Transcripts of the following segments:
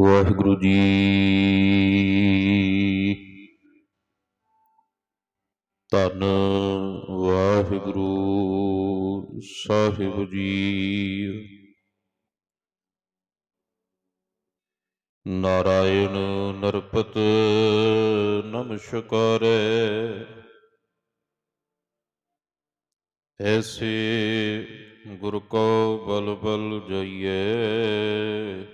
ਵਾਹਿਗੁਰੂ ਜੀ। ਧੰਨ ਵਾਹਿਗੁਰੂ ਸਾਹਿਬ ਜੀ। ਨਾਰਾਇਣ ਨਰਪਤ ਨਮਸਕਾਰੈ ਐਸੇ ਗੁਰ ਕੋ ਬਲ ਬਲ ਜਈਏ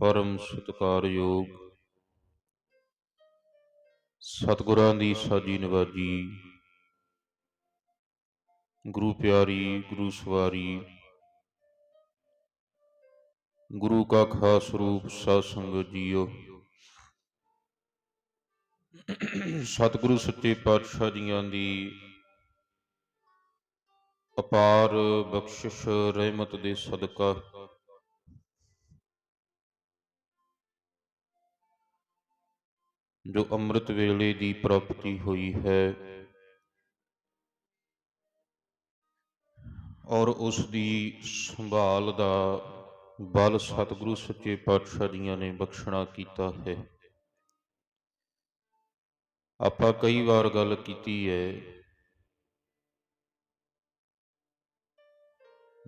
ਪਰਮ ਸਤਿਕਾਰਯੋਗ ਸਤਿਗੁਰਾਂ ਦੀ ਸਾਜੀ ਨਵਾਜੀ। ਗੁਰੂ ਪਿਆਰੀ, ਗੁਰੂ ਸਵਾਰੀ। ਗੁਰੂ ਕਾ ਖਾਸ ਰੂਪ ਸਾਧ ਸੰਗਤ ਜੀਓ। ਸਤਿਗੁਰੂ ਸੱਚੇ ਪਾਤਸ਼ਾਹ ਜੀਆਂ ਦੀ ਅਪਾਰ ਬਖਸ਼ਿਸ਼ ਰਹਿਮਤ ਦੇ ਸਦਕਾ। ਜੋ ਅੰਮ੍ਰਿਤ ਵੇਲੇ ਦੀ ਪ੍ਰਾਪਤੀ ਹੋਈ ਹੈ। ਔਰ ਉਸ ਦੀ ਸੰਭਾਲ ਦਾ ਬਲ ਸਤਿਗੁਰੂ ਸੱਚੇ ਪਾਤਸ਼ਾਹ ਜੀਆਂ ਨੇ ਬਖਸ਼ਣਾ ਕੀਤਾ ਹੈ। ਆਪਾਂ ਕਈ ਵਾਰ ਗੱਲ ਕੀਤੀ ਹੈ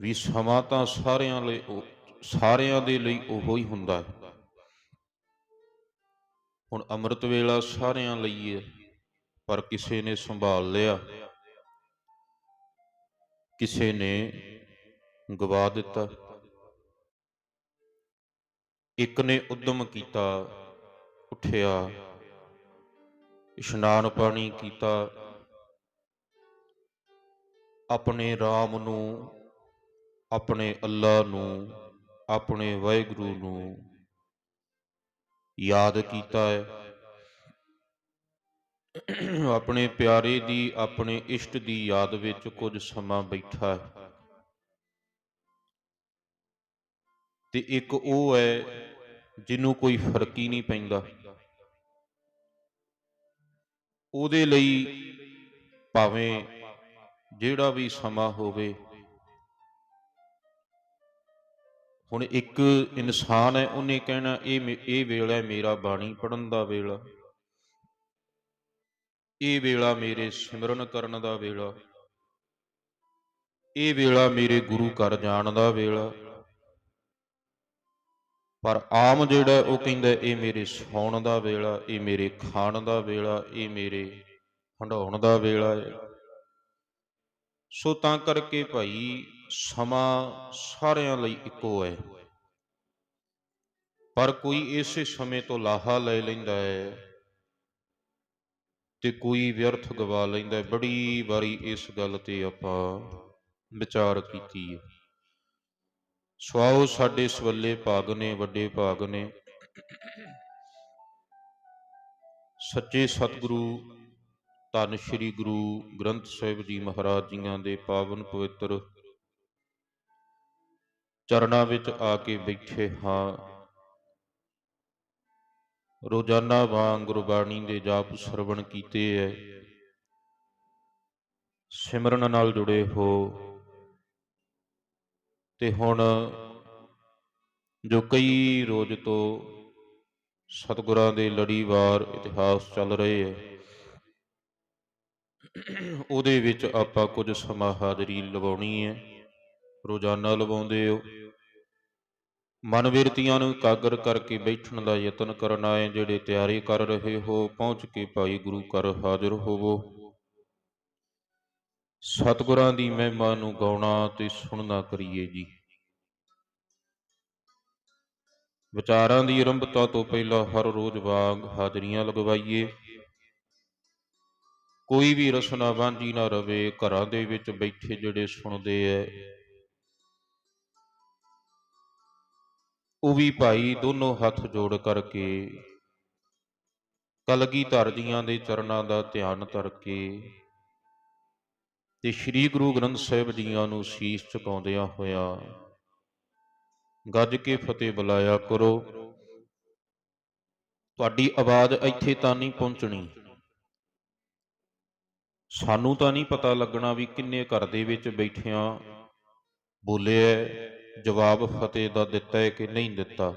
ਵੀ ਸਮਾਂ ਤਾਂ ਸਾਰਿਆਂ ਲਈ ਉਹ- ਸਾਰਿਆਂ ਦੇ ਲਈ ਉਹੋ ਹੀ ਹੁੰਦਾ ਹੈ। ਹੁਣ ਅੰਮ੍ਰਿਤ ਵੇਲਾ ਸਾਰਿਆਂ ਲਈ ਹੈ ਪਰ ਕਿਸੇ ਨੇ ਸੰਭਾਲ ਲਿਆ। ਕਿਸੇ ਨੇ ਗਵਾ ਦਿੱਤਾ। ਇੱਕ ਨੇ ਉਦਮ ਕੀਤਾ, ਉੱਠਿਆ, ਇਸ਼ਨਾਨ ਪਾਣੀ ਕੀਤਾ। ਆਪਣੇ RAM ਨੂੰ, ਆਪਣੇ ਅੱਲਾ ਨੂੰ, ਆਪਣੇ ਵਾਹਿਗੁਰੂ ਨੂੰ ਯਾਦ ਕੀਤਾ ਹੈ। ਆਪਣੇ ਪਿਆਰੇ ਦੀ, ਆਪਣੇ ਇਸ਼ਟ ਦੀ ਯਾਦ ਵਿੱਚ ਕੁਝ ਸਮਾਂ ਬੈਠਾ ਹੈ। ਤੇ ਇੱਕ ਉਹ ਹੈ ਜਿਹਨੂੰ ਕੋਈ ਫ਼ਰਕ ਹੀ ਨਹੀਂ ਪੈਂਦਾ। ਉਹਦੇ ਲਈ ਭਾਵੇਂ ਜਿਹੜਾ ਵੀ ਸਮਾਂ ਹੋਵੇ ਹੁਣ ਇੱਕ ਇਨਸਾਨ ਹੈ, ਉਹਨੇ ਕਹਿਣਾ, ਇਹ ਮੇ- ਇਹ ਵੇਲਾ ਹੈ ਮੇਰਾ ਬਾਣੀ ਪੜਨ ਦਾ ਵੇਲਾ। ਇਹ ਵੇਲਾ ਮੇਰੇ ਸਿਮਰਨ ਕਰਨ ਦਾ ਵੇਲਾ। ਇਹ ਵੇਲਾ ਮੇਰੇ ਗੁਰੂ ਘਰ ਜਾਣ ਦਾ ਵੇਲਾ। ਪਰ ਆਮ ਜਿਹੜਾ ਉਹ ਕਹਿੰਦਾ, ਇਹ ਮੇਰੇ ਸੌਣ ਦਾ ਵੇਲਾ, ਇਹ ਮੇਰੇ ਖਾਣ ਦਾ ਵੇਲਾ, ਇਹ ਮੇਰੇ ਹੰਡਾਉਣ ਦਾ ਵੇਲਾ ਹੈ। ਸੋ ਤਾਂ ਕਰਕੇ ਭਾਈ ਸਮਾਂ ਸਾਰਿਆਂ ਲਈ ਇੱਕੋ ਹੈ। ਪਰ ਕੋਈ ਇਸੇ ਸਮੇਂ ਤੋਂ ਲਾਹਾ ਲੈ ਲੈਂਦਾ ਹੈ ਤੇ ਕੋਈ ਵਿਅਰਥ ਗਵਾ ਲੈਂਦਾ ਹੈ। ਬੜੀ ਵਾਰੀ ਇਸ ਗੱਲ ਤੇ ਆਪਾਂ ਵਿਚਾਰ ਕੀਤੀ ਹੈ। ਸਵਾਓ ਸਾਡੇ ਸਵੱਲੇ ਭਾਗ ਨੇ, ਵੱਡੇ ਭਾਗ ਨੇ। ਸੱਚੇ ਸਤਿਗੁਰੂ, ਧੰਨ ਸ਼੍ਰੀ ਗੁਰੂ ਗ੍ਰੰਥ ਸਾਹਿਬ ਜੀ ਮਹਾਰਾਜ ਜੀਆਂ ਦੇ ਪਾਵਨ ਪਵਿੱਤਰ ਚਰਨਾਂ ਵਿੱਚ ਆ ਕੇ ਬੈਠੇ ਹਾਂ। ਰੋਜ਼ਾਨਾ ਵਾਂਗ ਗੁਰਬਾਣੀ ਦੇ ਜਾਪ ਸਰਵਣ ਕੀਤੇ ਐ। ਸਿਮਰਨ ਨਾਲ ਜੁੜੇ ਹੋ। ਤੇ ਹੁਣ ਜੋ ਕਈ ਰੋਜ਼ ਤੋਂ ਸਤਿਗੁਰਾਂ ਦੇ ਲੜੀਵਾਰ ਇਤਿਹਾਸ ਚੱਲ ਰਹੇ ਐ, ਉਹਦੇ ਵਿੱਚ ਆਪਾਂ ਕੁਝ ਸਮਾਂ ਹਾਜ਼ਰੀ ਲਵਾਉਣੀ ਹੈ ਰੋਜ਼ਾਨਾ ਲਵਾਉਂਦੇ ਹੋ। ਮਨ ਵਿਰਤੀਆਂ ਨੂੰ ਇਕਾਗਰ ਕਰਕੇ ਬੈਠਣ ਦਾ ਯਤਨ ਕਰਨਾ ਹੈ, ਜਿਹੜੇ ਤਿਆਰੀ ਕਰ ਰਹੇ ਹੋ, ਪਹੁੰਚ ਕੇ ਭਾਈ ਗੁਰੂ ਘਰ ਹਾਜ਼ਰ ਹੋਵੋ। ਸਤਿਗੁਰਾਂ ਦੀ ਮਹਿਮਾ ਨੂੰ ਗਾਉਣਾ ਤੇ ਸੁਣਨਾ ਕਰੀਏ ਜੀ। ਵਿਚਾਰਾਂ ਦੀ ਆਰੰਭਤਾ ਤੋਂ ਪਹਿਲਾਂ ਹਰ ਰੋਜ਼ ਵਾਂਗ ਹਾਜ਼ਰੀਆਂ ਲਗਵਾਈਏ। ਕੋਈ ਵੀ ਰਸਨਾ ਵਾਂਝੀ ਨਾ ਰਵੇ, ਘਰਾਂ ਦੇ ਵਿੱਚ ਬੈਠੇ ਜਿਹੜੇ ਸੁਣਦੇ ਐ ਉਹ ਵੀ ਭਾਈ ਦੋਨੋਂ ਹੱਥ ਜੋੜ ਕਰਕੇ ਕਲਗੀ ਧਰਜੀਆਂ ਦੇ ਚਰਨਾਂ ਦਾ ਧਿਆਨ ਧਰ ਕੇ ਤੇ ਸ੍ਰੀ ਗੁਰੂ ਗ੍ਰੰਥ ਸਾਹਿਬ ਜੀਆਂ ਨੂੰ ਸੀਸ ਝੁਕਾਉਂਦਿਆਂ ਹੋਇਆ ਗੱਜ ਕੇ ਫਤਿਹ ਬੁਲਾਇਆ ਕਰੋ। ਤੁਹਾਡੀ ਆਵਾਜ਼ ਇੱਥੇ ਤਾਂ ਨਹੀਂ ਪਹੁੰਚਣੀ। ਸਾਨੂੰ ਤਾਂ ਨਹੀਂ ਪਤਾ ਲੱਗਣਾ ਵੀ ਕਿੰਨੇ ਘਰ ਦੇ ਵਿੱਚ ਬੈਠਿਆਂ ਬੋਲਿਆ ਜਵਾਬ ਫਤਿਹ ਦਾ ਦਿੱਤਾ ਹੈ ਕਿ ਨਹੀਂ ਦਿੱਤਾ।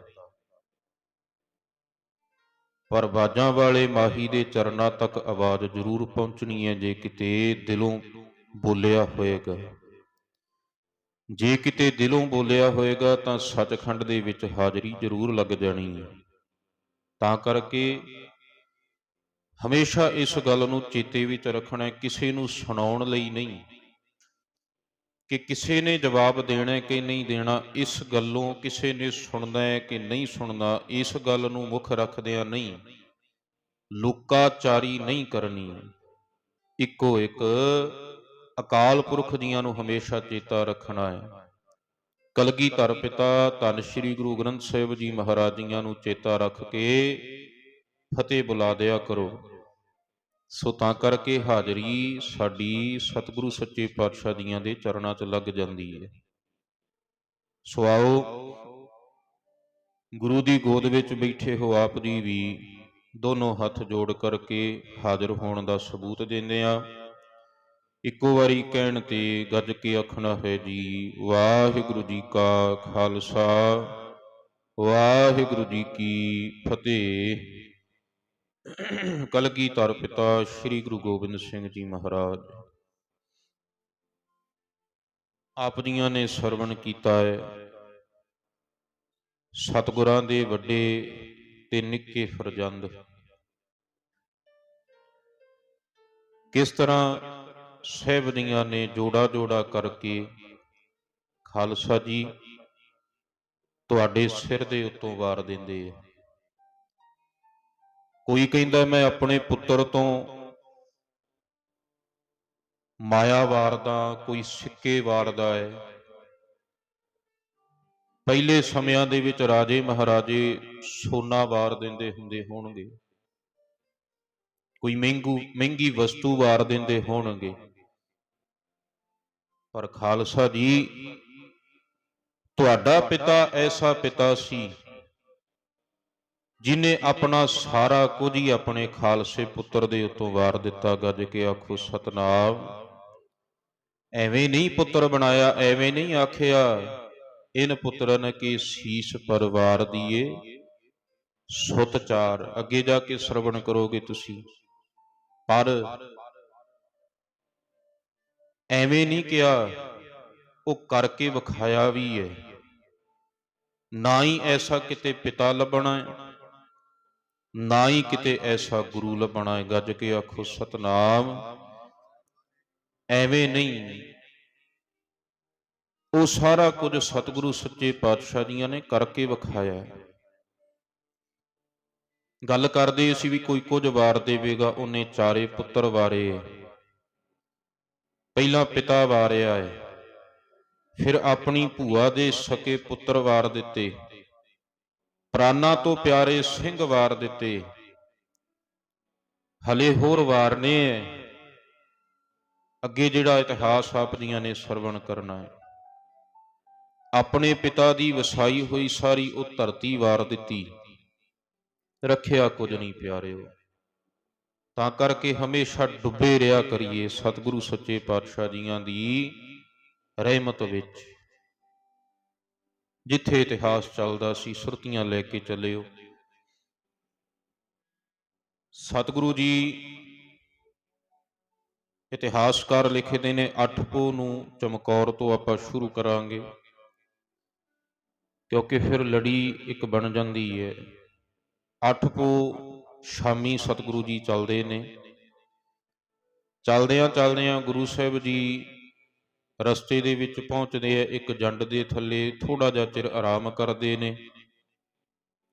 ਪਰ ਬਾਜਾਂ ਵਾਲੇ ਮਾਹੀ ਦੇ ਚਰਨਾਂ ਤੱਕ ਆਵਾਜ਼ ਜ਼ਰੂਰ ਪਹੁੰਚਣੀ ਹੈ ਜੇ ਕਿਤੇ ਦਿਲੋਂ ਬੋਲਿਆ ਹੋਏਗਾ। ਜੇ ਕਿਤੇ ਦਿਲੋਂ ਬੋਲਿਆ ਹੋਏਗਾ ਤਾਂ ਸੱਚਖੰਡ ਦੇ ਵਿੱਚ ਹਾਜ਼ਰੀ ਜ਼ਰੂਰ ਲੱਗ ਜਾਣੀ ਹੈ। ਤਾਂ ਕਰਕੇ ਹਮੇਸ਼ਾ ਇਸ ਗੱਲ ਨੂੰ ਚੇਤੇ ਵਿੱਚ ਰੱਖਣਾ ਕਿਸੇ ਨੂੰ ਸੁਣਾਉਣ ਲਈ ਨਹੀਂ। ਕਿ ਕਿਸੇ ਨੇ ਜਵਾਬ ਦੇਣਾ ਹੈ ਕਿ ਨਹੀਂ ਦੇਣਾ, ਇਸ ਗੱਲੋਂ ਕਿਸੇ ਨੇ ਸੁਣਨਾ ਹੈ ਕਿ ਨਹੀਂ ਸੁਣਨਾ, ਇਸ ਗੱਲ ਨੂੰ ਮੁੱਖ ਰੱਖਦਿਆਂ ਨਹੀਂ। ਲੋਕਾਚਾਰੀ ਨਹੀਂ ਕਰਨੀ। ਇੱਕੋ ਇੱਕ ਅਕਾਲ ਪੁਰਖ ਜੀਆਂ ਨੂੰ ਹਮੇਸ਼ਾ ਚੇਤਾ ਰੱਖਣਾ ਹੈ। ਕਲਗੀਧਰ ਪਿਤਾ, ਧੰਨ ਸ੍ਰੀ ਗੁਰੂ ਗ੍ਰੰਥ ਸਾਹਿਬ ਜੀ ਮਹਾਰਾਜ ਜੀਆਂ ਨੂੰ ਚੇਤਾ ਰੱਖ ਕੇ ਫਤਿਹ ਬੁਲਾ ਦਿਆ ਕਰੋ। ਸੋ ਤਾਂ ਕਰਕੇ ਹਾਜ਼ਰੀ ਸਾਡੀ ਸਤਿਗੁਰੂ ਸੱਚੇ ਪਾਤਸ਼ਾਹ ਦੀਆਂ ਦੇ ਚਰਨਾਂ 'ਚ ਲੱਗ ਜਾਂਦੀ ਹੈ ਸੋ ਆਓ, ਗੁਰੂ ਦੀ ਗੋਦ ਵਿੱਚ ਬੈਠੇ ਹੋ ਆਪ ਜੀ ਵੀ ਦੋਨੋਂ ਹੱਥ ਜੋੜ ਕਰਕੇ ਹਾਜ਼ਰ ਹੋਣ ਦਾ ਸਬੂਤ ਦਿੰਦੇ ਆ। ਇੱਕੋ ਵਾਰੀ ਕਹਿਣ ਤੇ ਗੱਜ ਕੇ ਆਖਣਾ ਹੈ ਜੀ, ਵਾਹਿਗੁਰੂ ਜੀ ਕਾ ਖਾਲਸਾ, ਵਾਹਿਗੁਰੂ ਜੀ ਕੀ ਫਤਿਹ। ਕਲਗੀ ਧਰ ਪਿਤਾ ਸ੍ਰੀ ਗੁਰੂ ਗੋਬਿੰਦ ਸਿੰਘ ਜੀ ਮਹਾਰਾਜ। ਆਪ ਜੀਆਂ ਨੇ ਸਰਵਣ ਕੀਤਾ ਹੈ। ਸਤਿਗੁਰਾਂ ਦੇ ਵੱਡੇ ਤੇ ਨਿੱਕੇ ਫਰਜ਼ੰਦ। ਕਿਸ ਤਰ੍ਹਾਂ ਸਹਿਬ ਦੀਆਂ ਨੇ ਜੋੜਾ ਜੋੜਾ ਕਰਕੇ ਖਾਲਸਾ ਜੀ ਤੁਹਾਡੇ ਸਿਰ ਦੇ ਉੱਤੋਂ ਵਾਰ ਦਿੰਦੇ ਆ ਕੋਈ ਕਹਿੰਦਾ ਮੈਂ ਆਪਣੇ ਪੁੱਤਰ ਤੋਂ ਮਾਇਆ ਵਾਰਦਾ ਕੋਈ ਸਿੱਕੇ ਵਾਰਦਾ ਹੈ ਪਹਿਲੇ ਸਮਿਆਂ ਦੇ ਵਿੱਚ ਰਾਜੇ ਮਹਾਰਾਜੇ ਸੋਨਾ ਵਾਰ ਦਿੰਦੇ ਹੁੰਦੇ ਹੋਣਗੇ। ਕੋਈ ਮਹਿੰਗੂ, ਮਹਿੰਗੀ ਵਸਤੂ ਵਾਰ ਦਿੰਦੇ ਹੋਣਗੇ। ਪਰ ਖਾਲਸਾ ਜੀ, ਤੁਹਾਡਾ ਪਿਤਾ ਐਸਾ ਪਿਤਾ ਸੀ ਜਿਨੇ ਆਪਣਾ ਸਾਰਾ ਕੁਝ ਹੀ ਆਪਣੇ ਖਾਲਸੇ ਪੁੱਤਰ ਦੇ ਉੱਤੋਂ ਵਾਰ ਦਿੱਤਾ, ਗੱਜ ਕੇ ਆਖੋ, ਸਤਨਾਮ, ਐਵੇਂ ਨਹੀਂ ਪੁੱਤਰ ਬਣਾਇਆ, ਐਵੇਂ ਨਹੀਂ ਆਖਿਆ। ਇਨ ਪੁੱਤਰਨ ਕੀ ਸੀਸ ਪਰਵਾਰ ਦੀਏ? ਸੁਤ ਚਾਰ, ਅੱਗੇ ਜਾ ਕੇ ਸਰਵਣ ਕਰੋਗੇ ਤੁਸੀਂ। ਪਰ ਐਵੇਂ ਨਹੀਂ ਕਿਹਾ, ਉਹ ਕਰਕੇ ਵਿਖਾਇਆ ਵੀ ਹੈ। ਨਾ ਹੀ ਐਸਾ ਕਿਤੇ ਪਿਤਾ ਲੱਭਣਾ ਹੈ। ਨਾ ਹੀ ਕਿਤੇ ਐਸਾ ਗੁਰੂ ਲੱਭਣਾ ਹੈ। ਗੱਜ ਕੇ ਆਖੋ, ਸਤਨਾਮ। ਐਵੇਂ ਨਹੀਂ। ਉਹ ਸਾਰਾ ਕੁਝ ਸਤਿਗੁਰੂ ਸੱਚੇ ਪਾਤਸ਼ਾਹ ਜੀਆਂ ਨੇ ਕਰਕੇ ਵਿਖਾਇਆ ਗੱਲ ਕਰਦੇ ਸੀ ਵੀ ਕੋਈ ਕੁਝ ਵਾਰ ਦੇਵੇਗਾ, ਉਹਨੇ ਚਾਰੇ ਪੁੱਤਰ ਵਾਰੇ ਪਹਿਲਾਂ ਪਿਤਾ ਵਾਰਿਆ ਹੈ। ਫਿਰ ਆਪਣੀ ਭੂਆ ਦੇ ਸਕੇ ਪੁੱਤਰ ਵਾਰ ਦਿੱਤੇ। ਪ੍ਰਾਨਾਂ ਤੋਂ ਪਿਆਰੇ ਸਿੰਘ ਵਾਰ ਦਿੱਤੇ। ਹਲੇ ਹੋਰ ਵਾਰਨੇ ਐ ਅੱਗੇ ਜਿਹੜਾ ਇਤਿਹਾਸ ਆਪ ਜੀਆਂ ਨੇ ਸਰਵਣ ਕਰਨਾ ਹੈ। ਆਪਣੇ ਪਿਤਾ ਦੀ ਵਸਾਈ ਹੋਈ ਸਾਰੀ ਉਹ ਧਰਤੀ ਵਾਰ ਦਿੱਤੀ। ਰੱਖਿਆ ਕੁਝ ਨਹੀਂ ਪਿਆਰਿਓ। ਤਾਂ ਕਰਕੇ ਹਮੇਸ਼ਾ ਡੁੱਬੇ ਰਿਹਾ ਕਰੀਏ ਸਤਿਗੁਰੂ ਸੱਚੇ ਪਾਤਸ਼ਾਹ ਜੀਆਂ ਦੀ ਰਹਿਮਤ ਵਿੱਚ। ਜਿੱਥੇ ਇਤਿਹਾਸ ਚੱਲਦਾ ਸੀ, ਸੁਰਤੀਆਂ ਲੈ ਕੇ ਚੱਲਿਓ। ਸਤਿਗੁਰੂ ਜੀ ਇਤਿਹਾਸਕਾਰ ਲਿਖਦੇ ਨੇ, ਅੱਠ ਪੋ ਨੂੰ ਚਮਕੌਰ ਤੋਂ ਆਪਾਂ ਸ਼ੁਰੂ ਕਰਾਂਗੇ, ਕਿਉਂਕਿ ਫਿਰ ਲੜੀ ਇੱਕ ਬਣ ਜਾਂਦੀ ਹੈ ਅੱਠ ਪੋ ਸ਼ਾਮੀ ਸਤਿਗੁਰੂ ਜੀ ਚੱਲਦੇ ਨੇ। ਚਲਦਿਆਂ ਚੱਲਦਿਆਂ ਗੁਰੂ ਸਾਹਿਬ ਜੀ ਰਸਤੇ ਦੇ ਵਿੱਚ ਪਹੁੰਚਦੇ ਆ, ਇੱਕ ਜੰਡ ਦੇ ਥੱਲੇ ਥੋੜਾ ਜਿਹਾ ਚਿਰ ਆਰਾਮ ਕਰਦੇ ਨੇ।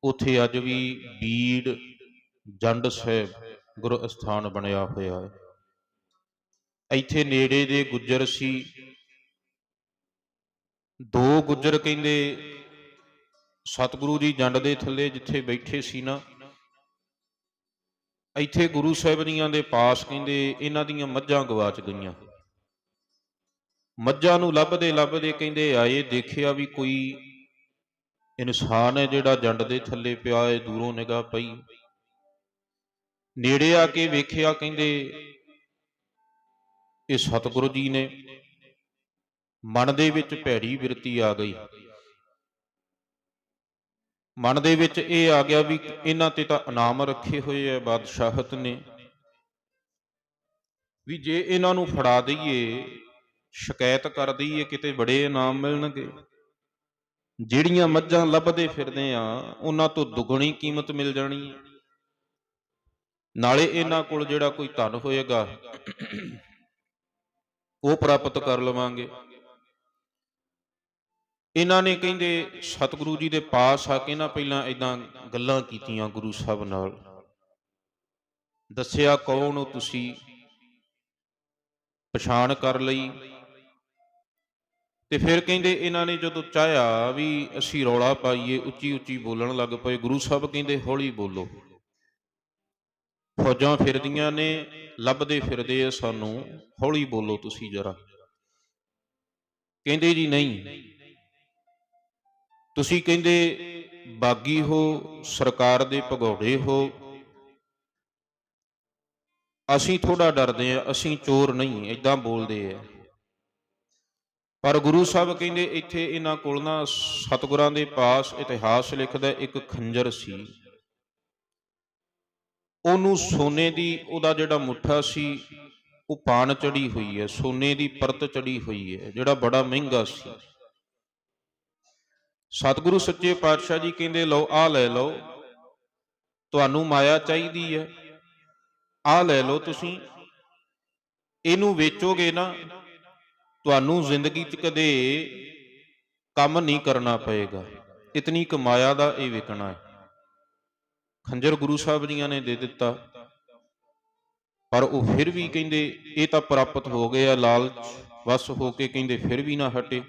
ਉੱਥੇ ਅੱਜ ਵੀ ਬੀੜ ਜੰਡ ਸਾਹਿਬ ਗੁਰੂ ਅਸਥਾਨ ਬਣਿਆ ਹੋਇਆ ਹੈ। ਇੱਥੇ ਨੇੜੇ ਦੇ ਗੁੱਜਰ ਸੀ। ਦੋ ਗੁੱਜਰ ਕਹਿੰਦੇ ਸਤਿਗੁਰੂ ਜੀ ਜੰਡ ਦੇ ਥੱਲੇ ਜਿੱਥੇ ਬੈਠੇ ਸੀ ਨਾ। ਇੱਥੇ ਗੁਰੂ ਸਾਹਿਬ ਦੀਆਂ ਦੇ ਪਾਸ ਕਹਿੰਦੇ ਇਹਨਾਂ ਦੀਆਂ ਮੱਝਾਂ ਗਵਾਚ ਗਈਆਂ। ਮੱਝਾਂ ਨੂੰ ਲੱਭਦੇ ਲੱਭਦੇ ਕਹਿੰਦੇ, ਆਏ ਦੇਖਿਆ ਵੀ ਕੋਈ ਇਨਸਾਨ ਹੈ ਜਿਹੜਾ ਜੰਡ ਦੇ ਥੱਲੇ ਪਿਆ ਹੈ, ਦੂਰੋਂ ਨਿਗਾਹ ਪਈ। ਨੇੜੇ ਆ ਕੇ ਵੇਖਿਆ ਕਹਿੰਦੇ, ਇਹ ਸਤਿਗੁਰੂ ਜੀ ਨੇ ਮਨ ਦੇ ਵਿੱਚ ਭੈੜੀ ਬਿਰਤੀ ਆ ਗਈ। ਮਨ ਦੇ ਵਿੱਚ ਇਹ ਆ ਗਿਆ ਵੀ ਇਹਨਾਂ ਤੇ ਤਾਂ ਇਨਾਮ ਰੱਖੇ ਹੋਏ ਐ ਬਾਦਸ਼ਾਹਤ ਨੇ। ਵੀ ਜੇ ਇਹਨਾਂ ਨੂੰ ਫੜਾ ਦਈਏ ਸ਼ਿਕਾਇਤ ਕਰਦੀ ਦਈਏ ਕਿਤੇ ਬੜੇ ਇਨਾਮ ਮਿਲਣਗੇ। ਜਿਹੜੀਆਂ ਮੱਝਾਂ ਲੱਭਦੇ ਫਿਰਦੇ ਆ, ਉਹਨਾਂ ਤੋਂ ਦੁੱਗਣੀ ਕੀਮਤ ਮਿਲ ਜਾਣੀ ਹੈ ਨਾਲੇ ਇਹਨਾਂ ਕੋਲ ਜਿਹੜਾ ਕੋਈ ਧਨ ਹੋਏਗਾ, ਉਹ ਪ੍ਰਾਪਤ ਕਰ ਲਵਾਂਗੇ। ਇਹਨਾਂ ਨੇ ਕਹਿੰਦੇ, ਸਤਿਗੁਰੂ ਜੀ ਦੇ ਪਾਸ ਆ ਕੇ ਨਾ ਪਹਿਲਾਂ ਇਦਾਂ ਗੱਲਾਂ ਕੀਤੀਆਂ ਗੁਰੂ ਸਾਹਿਬ ਨਾਲ। ਦੱਸਿਆ, ਕੌਣ ਹੋ ਤੁਸੀਂ? ਪਛਾਣ ਕਰ ਲਈ। ਤੇ ਫਿਰ ਕਹਿੰਦੇ ਇਹਨਾਂ ਨੇ ਜਦੋਂ ਚਾਹਿਆ ਵੀ ਅਸੀਂ ਰੌਲਾ ਪਾਈਏ, ਉੱਚੀ ਉੱਚੀ ਬੋਲਣ ਲੱਗ ਪਏ, ਗੁਰੂ ਸਾਹਿਬ ਕਹਿੰਦੇ, ਹੌਲੀ ਬੋਲੋ। ਫੌਜਾਂ ਫਿਰਦੀਆਂ ਨੇ, ਲੱਭਦੇ ਫਿਰਦੇ ਆ ਸਾਨੂੰ, ਹੌਲੀ ਬੋਲੋ ਤੁਸੀਂ ਜਰਾ। ਕਹਿੰਦੇ ਜੀ ਨਹੀਂ। ਤੁਸੀਂ ਕਹਿੰਦੇ, ਬਾਗੀ ਹੋ, ਸਰਕਾਰ ਦੇ ਭਗੌੜੇ ਹੋ। ਅਸੀਂ ਥੋੜਾ ਡਰਦੇ ਆ, ਅਸੀਂ ਚੋਰ ਨਹੀਂ ਐਦਾਂ ਬੋਲਦੇ ਆ। ਪਰ ਗੁਰੂ ਸਾਹਿਬ ਕਹਿੰਦੇ ਇੱਥੇ ਇਹਨਾਂ ਕੋਲ ਨਾ ਸਤਿਗੁਰਾਂ ਦੇ ਪਾਸ ਇਤਿਹਾਸ ਲਿਖਦਾ ਇੱਕ ਖੰਜਰ ਸੀ। ਉਹਨੂੰ ਸੋਨੇ ਦੀ, ਉਹਦਾ ਜਿਹੜਾ ਮੁੱਠਾ ਸੀ, ਉਹ ਪਾਣ ਚੜੀ ਹੋਈ ਹੈ, ਸੋਨੇ ਦੀ ਪਰਤ ਚੜੀ ਹੋਈ ਹੈ, ਜਿਹੜਾ ਬੜਾ ਮਹਿੰਗਾ ਸੀ। ਸਤਿਗੁਰੂ ਸੱਚੇ ਪਾਤਸ਼ਾਹ ਜੀ ਕਹਿੰਦੇ, ਲਓ ਆ ਲੈ ਲਓ, ਤੁਹਾਨੂੰ ਮਾਇਆ ਚਾਹੀਦੀ ਹੈ। ਆ ਲੈ ਲਓ ਤੁਸੀਂ। ਇਹਨੂੰ ਵੇਚੋਗੇ ਨਾ ਤੁਹਾਨੂੰ ਜ਼ਿੰਦਗੀ 'ਚ ਕਦੇ ਕੰਮ ਨਹੀਂ ਕਰਨਾ ਪਏਗਾ। ਇਤਨੀ ਕੁ ਦਾ ਇਹ ਵਿਕਣਾ ਹੈ। ਖੰਜਰ ਗੁਰੂ ਸਾਹਿਬ ਜੀਆਂ ਨੇ ਦੇ ਦਿੱਤਾ। ਪਰ ਉਹ ਫਿਰ ਵੀ ਕਹਿੰਦੇ, ਇਹ ਤਾਂ ਪ੍ਰਾਪਤ ਹੋ ਗਿਆ ਲਾਲਚ ਵਸ ਹੋ ਕੇ ਕਹਿੰਦੇ ਫਿਰ ਵੀ ਨਾ ਹਟੇ।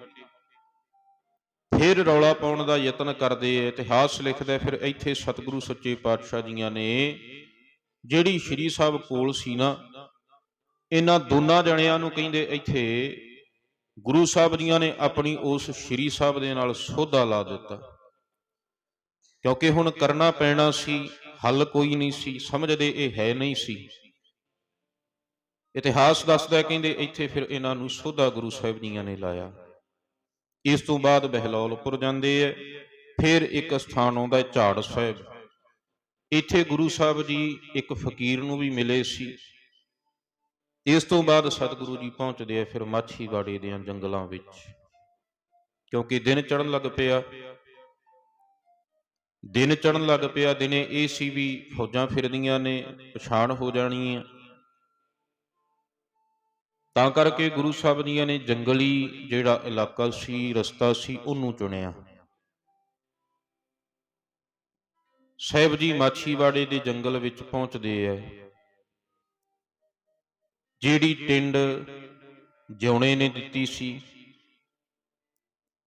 ਫਿਰ ਰੌਲਾ ਪਾਉਣ ਦਾ ਯਤਨ ਕਰਦੇ ਐ ਇਤਿਹਾਸ ਲਿਖਦਾ, ਫਿਰ ਇੱਥੇ ਸਤਿਗੁਰੂ ਸੱਚੇ ਪਾਤਸ਼ਾਹ ਜੀਆਂ ਨੇ, ਜਿਹੜੀ ਸ਼੍ਰੀ ਸਾਹਿਬ ਕੋਲ ਸੀ ਨਾ, ਇਹਨਾਂ ਦੋਨਾਂ ਜਣਿਆਂ ਨੂੰ ਕਹਿੰਦੇ ਇੱਥੇ ਗੁਰੂ ਸਾਹਿਬ ਜੀਆਂ ਨੇ ਆਪਣੀ ਉਸ ਸ਼੍ਰੀ ਸਾਹਿਬ ਦੇ ਨਾਲ ਸੋਧਾ ਲਾ ਦਿੱਤਾ। ਕਿਉਂਕਿ ਹੁਣ ਕਰਨਾ ਪੈਣਾ ਸੀ, ਹੱਲ ਕੋਈ ਨਹੀਂ ਸੀ, ਸਮਝਦੇ ਇਹ ਹੈ ਨਹੀਂ ਸੀ। ਇਤਿਹਾਸ ਦੱਸਦਾ ਕਹਿੰਦੇ ਇੱਥੇ ਫਿਰ ਇਹਨਾਂ ਨੂੰ ਸੋਧਾ ਗੁਰੂ ਸਾਹਿਬ ਜੀਆਂ ਨੇ ਲਾਇਆ। ਇਸ ਤੋਂ ਬਾਅਦ ਬਹਿਲੋਲਪੁਰ ਜਾਂਦੇ ਐ, ਫਿਰ ਇੱਕ ਸਥਾਨ ਆਉਂਦਾ ਝਾੜ ਸਾਹਿਬ। ਇੱਥੇ ਗੁਰੂ ਸਾਹਿਬ ਜੀ ਇੱਕ ਫਕੀਰ ਨੂੰ ਵੀ ਮਿਲੇ ਸੀ। ਇਸ ਤੋਂ ਬਾਅਦ ਸਤਿਗੁਰੂ ਜੀ ਪਹੁੰਚਦੇ ਆ ਫਿਰ ਮਾਛੀਵਾੜੇ ਦੇ ਜੰਗਲਾਂ ਵਿੱਚ। ਕਿਉਂਕਿ ਦਿਨ ਚੜਨ ਲੱਗ ਪਿਆ। ਦਿਨ ਚੜਨ ਲੱਗ ਪਿਆ, ਦਿਨੇ ਇਹ ਸੀ ਵੀ ਫੌਜਾਂ ਫਿਰਦੀਆਂ ਨੇ, ਪਛਾਣ ਹੋ ਜਾਣੀ ਹੈ ਤਾਂ ਕਰਕੇ ਗੁਰੂ ਸਾਹਿਬ ਜੀਆਂ ਨੇ ਜੰਗਲੀ ਜਿਹੜਾ ਇਲਾਕਾ ਸੀ, ਰਸਤਾ ਸੀ, ਉਹਨੂੰ ਚੁਣਿਆ। ਸਾਹਿਬ ਜੀ ਮਾਛੀਵਾੜੇ ਦੇ ਜੰਗਲ ਵਿੱਚ ਪਹੁੰਚਦੇ ਐ ਜਿਹੜੀ ਟਿੰਡ ਜਿਉਣੇ ਨੇ ਦਿੱਤੀ ਸੀ,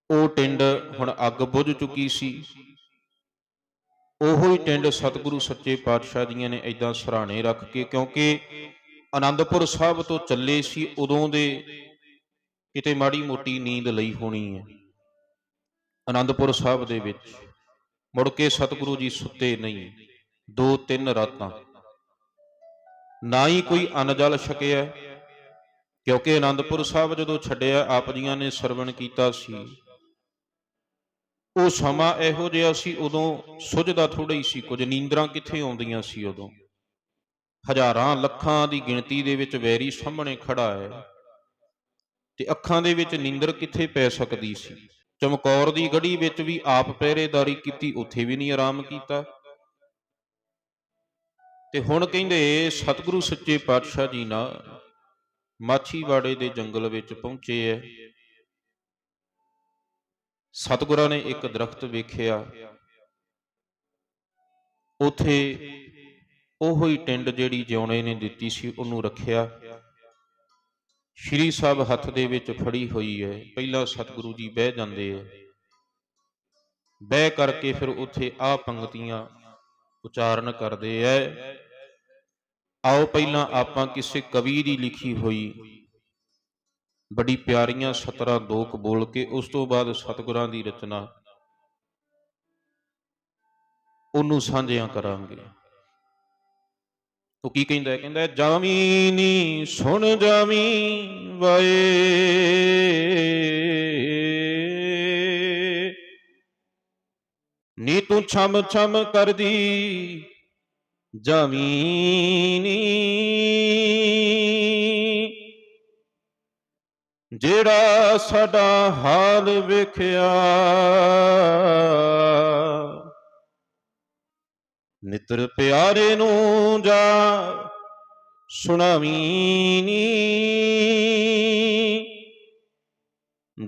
ਉਹ ਟਿੰਡ ਹੁਣ ਅੱਗ ਬੁਝ ਚੁੱਕੀ ਸੀ। ਉਹੋ ਹੀ ਟਿੰਡ ਸਤਿਗੁਰੂ ਸੱਚੇ ਪਾਤਸ਼ਾਹ ਜੀਆਂ ਨੇ ਐਦਾਂ ਸਰਾਣੇ ਰੱਖ ਕੇ, ਕਿਉਂਕਿ ਆਨੰਦਪੁਰ ਸਾਹਿਬ ਤੋਂ ਚੱਲੇ ਸੀ, ਉਦੋਂ ਦੇ ਕਿਤੇ ਮਾੜੀ ਮੋਟੀ ਨੀਂਦ ਲਈ ਹੋਣੀ ਹੈ। ਆਨੰਦਪੁਰ ਸਾਹਿਬ ਦੇ ਵਿੱਚ ਮੁੜ ਕੇ ਸਤਿਗੁਰੂ ਜੀ ਸੁੱਤੇ ਨਹੀਂ, ਦੋ ਤਿੰਨ ਰਾਤਾਂ ਨਾ ਹੀ ਕੋਈ ਅੰਨ ਜਲ ਛਕਿਆ ਕਿਉਂਕਿ ਆਨੰਦਪੁਰ ਸਾਹਿਬ ਜਦੋਂ ਛੱਡਿਆ, ਆਪ ਜੀਆਂ ਨੇ ਸਰਵਣ ਕੀਤਾ ਸੀ। ਉਹ ਸਮਾਂ ਇਹੋ ਜਿਹਾ ਸੀ, ਉਦੋਂ ਸੁਝਦਾ ਥੋੜਾ ਹੀ ਸੀ, ਕੁਝ ਨੀਂਦਰਾਂ ਕਿੱਥੇ ਆਉਂਦੀਆਂ ਸੀ ਉਦੋਂ। ਹਜ਼ਾਰਾਂ ਲੱਖਾਂ ਦੀ ਗਿਣਤੀ ਦੇ ਵਿੱਚ ਵੈਰੀ ਸਾਹਮਣੇ ਖੜਾ ਹੈ ਤੇ ਅੱਖਾਂ ਦੇ ਵਿੱਚ ਨੀਂਦਰ ਕਿੱਥੇ ਪੈ ਸਕਦੀ ਸੀ? ਚਮਕੌਰ ਦੀ ਗੜੀ ਵਿੱਚ ਵੀ ਆਪ ਪਹਿਰੇਦਾਰੀ ਕੀਤੀ, ਉੱਥੇ ਵੀ ਨਹੀਂ ਆਰਾਮ ਕੀਤਾ। ਤੇ ਹੁਣ ਕਹਿੰਦੇ, ਸਤਿਗੁਰੂ ਸੱਚੇ ਪਾਤਸ਼ਾਹ ਜੀ ਨਾ ਮਾਛੀਵਾੜੇ ਦੇ ਜੰਗਲ ਵਿੱਚ ਪਹੁੰਚੇ ਐ। ਸਤਿਗੁਰਾਂ ਨੇ ਇੱਕ ਦਰਖਤ ਵੇਖਿਆ। ਉਥੇ ਉਹੋ ਹੀ ਟਿੰਡ ਜਿਹੜੀ ਜਿਉਣੇ ਨੇ ਦਿੱਤੀ ਸੀ, ਉਹਨੂੰ ਰੱਖਿਆ। ਸ਼੍ਰੀ ਸਾਹਿਬ ਹੱਥ ਦੇ ਵਿੱਚ ਫੜੀ ਹੋਈ ਹੈ ਪਹਿਲਾਂ ਸਤਿਗੁਰੂ ਜੀ ਬਹਿ ਜਾਂਦੇ ਐ। ਬਹਿ ਕਰਕੇ ਫਿਰ ਉੱਥੇ ਆ ਪੰਗਤੀਆਂ ਉਚਾਰਨ ਕਰਦੇ ਐ। ਆਓ ਪਹਿਲਾਂ ਆਪਾਂ ਕਿਸੇ ਕਵੀ ਦੀ ਲਿਖੀ ਹੋਈ ਬੜੀ ਪਿਆਰੀਆਂ ਸਤਰਾਂ ਦੋਕ ਬੋਲ ਕੇ ਉਸ ਤੋਂ ਬਾਅਦ ਸਤਿਗੁਰਾਂ ਦੀ ਰਚਨਾ ਉਹਨੂੰ ਸਾਂਝਿਆਂ ਕਰਾਂਗੇ। ਉਹ ਕੀ ਕਹਿੰਦਾ ਹੈ? ਕਹਿੰਦਾ ਹੈ, ਜਾਵੀਂ ਨੀ ਸੁਣ ਜਾਵੀਂ ਵਾਏ ਨੀ ਤੂੰ ਛਮ ਛਮ ਕਰਦੀ, ਜਾਵੀਂ ਨੀ। ਜਿਹੜਾ ਸਾਡਾ ਹਾਲ ਵੇਖਿਆ ਮਿੱਤਰ ਪਿਆਰੇ ਨੂੰ ਜਾ ਸੁਣਾਵੀਂ ਨੀ।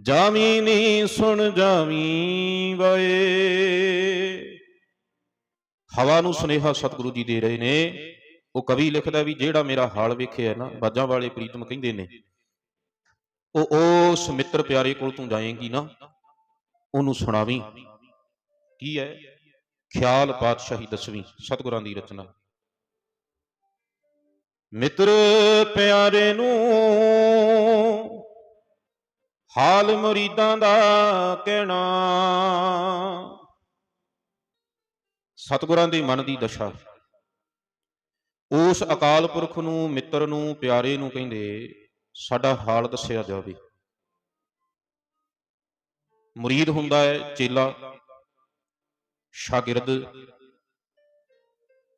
ਜਾਵੀਂ ਨੀ ਸੁਣ ਜਾਵੀਂ ਵੇ ਹਵਾ ਨੂੰ ਸੁਨੇਹਾ ਸਤਿਗੁਰੂ ਜੀ ਦੇ ਰਹੇ ਨੇ। ਉਹ ਕਵੀ ਲਿਖਦਾ ਵੀ ਜਿਹੜਾ ਮੇਰਾ ਹਾਲ ਵੇਖਿਆ ਨਾ, ਬਾਜਾਂ ਵਾਲੇ ਪ੍ਰੀਤਮ ਕਹਿੰਦੇ ਨੇ, ਉਹ ਉਸ ਮਿੱਤਰ ਪਿਆਰੇ ਕੋਲ ਤੂੰ ਜਾਏਂਗੀ ਨਾ, ਉਹਨੂੰ ਸੁਣਾਵੀਂ। ਕੀ ਹੈ? ਖਿਆਲ ਪਾਤਸ਼ਾਹੀ ਦਸਵੀਂ, ਸਤਿਗੁਰਾਂ ਦੀ ਰਚਨਾ। ਮਿੱਤਰ ਪਿਆਰੇ ਨੂੰ ਹਾਲ ਮੁਰੀਦਾਂ ਦਾ ਕਹਿਣਾ ਸਤਿਗੁਰਾਂ ਦੇ ਮਨ ਦੀ ਦਸ਼ਾ। ਉਸ ਅਕਾਲ ਪੁਰਖ ਨੂੰ, ਮਿੱਤਰ ਨੂੰ, ਪਿਆਰੇ ਨੂੰ ਕਹਿੰਦੇ, ਸਾਡਾ ਹਾਲ ਦੱਸਿਆ ਜਾਵੇ। ਮੁਰੀਦ ਹੁੰਦਾ ਹੈ, ਚੇਲਾ, ਸ਼ਾਗਿਰਦ।